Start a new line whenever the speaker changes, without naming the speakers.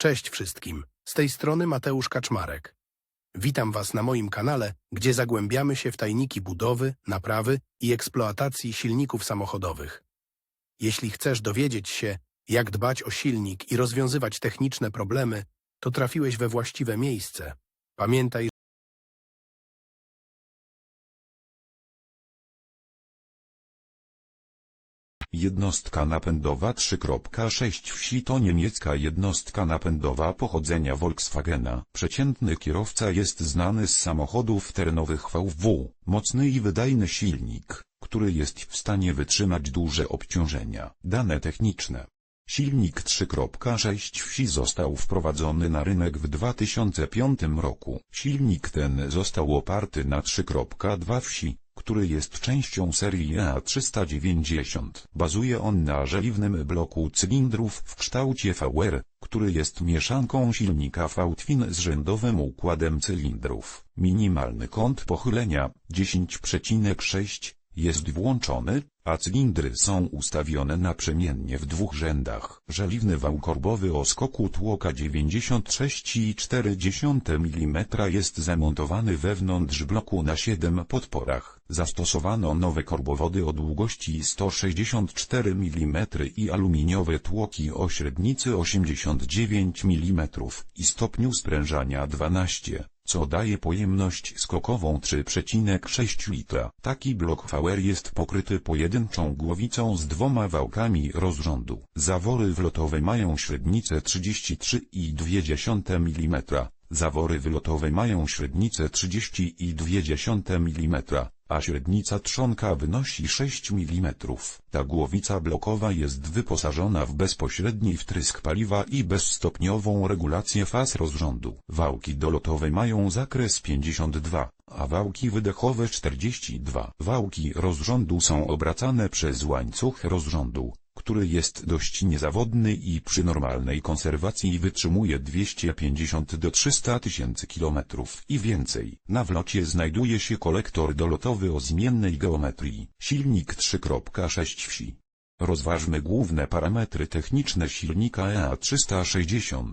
Cześć wszystkim, z tej strony Mateusz Kaczmarek. Witam Was na moim kanale, gdzie zagłębiamy się w tajniki budowy, naprawy i eksploatacji silników samochodowych. Jeśli chcesz dowiedzieć się, jak dbać o silnik i rozwiązywać techniczne problemy, to trafiłeś we właściwe miejsce. Pamiętaj,
Jednostka napędowa 3.6 wsi to niemiecka jednostka napędowa pochodzenia Volkswagena. Przeciętny kierowca jest znany z samochodów terenowych VW, mocny i wydajny silnik, który jest w stanie wytrzymać duże obciążenia. Dane techniczne. Silnik 3.6 wsi został wprowadzony na rynek w 2005 roku. Silnik ten został oparty na 3.2 wsi, który jest częścią serii EA390. Bazuje on na żeliwnym bloku cylindrów w kształcie VR, który jest mieszanką silnika V-twin z rzędowym układem cylindrów. Minimalny kąt pochylenia 10,6 jest włączony, a cylindry są ustawione naprzemiennie w dwóch rzędach. Żeliwny wał korbowy o skoku tłoka 96,4 mm jest zamontowany wewnątrz bloku na 7 podporach. Zastosowano nowe korbowody o długości 164 mm i aluminiowe tłoki o średnicy 89 mm i stopniu sprężania 12 co daje pojemność skokową 3,6 litra. Taki blok VR jest pokryty pojedynczą głowicą z dwoma wałkami rozrządu. Zawory wlotowe mają średnicę 33,2 mm. Zawory wylotowe mają średnicę 30,2 mm, a średnica trzonka wynosi 6 mm. Ta głowica blokowa jest wyposażona w bezpośredni wtrysk paliwa i bezstopniową regulację faz rozrządu. Wałki dolotowe mają zakres 52, a wałki wydechowe 42. Wałki rozrządu są obracane przez łańcuch rozrządu który jest dość niezawodny i przy normalnej konserwacji wytrzymuje 250 do 300 tysięcy kilometrów i więcej. Na wlocie znajduje się kolektor dolotowy o zmiennej geometrii. Silnik 3.6 wsi. Rozważmy główne parametry techniczne silnika E EA360.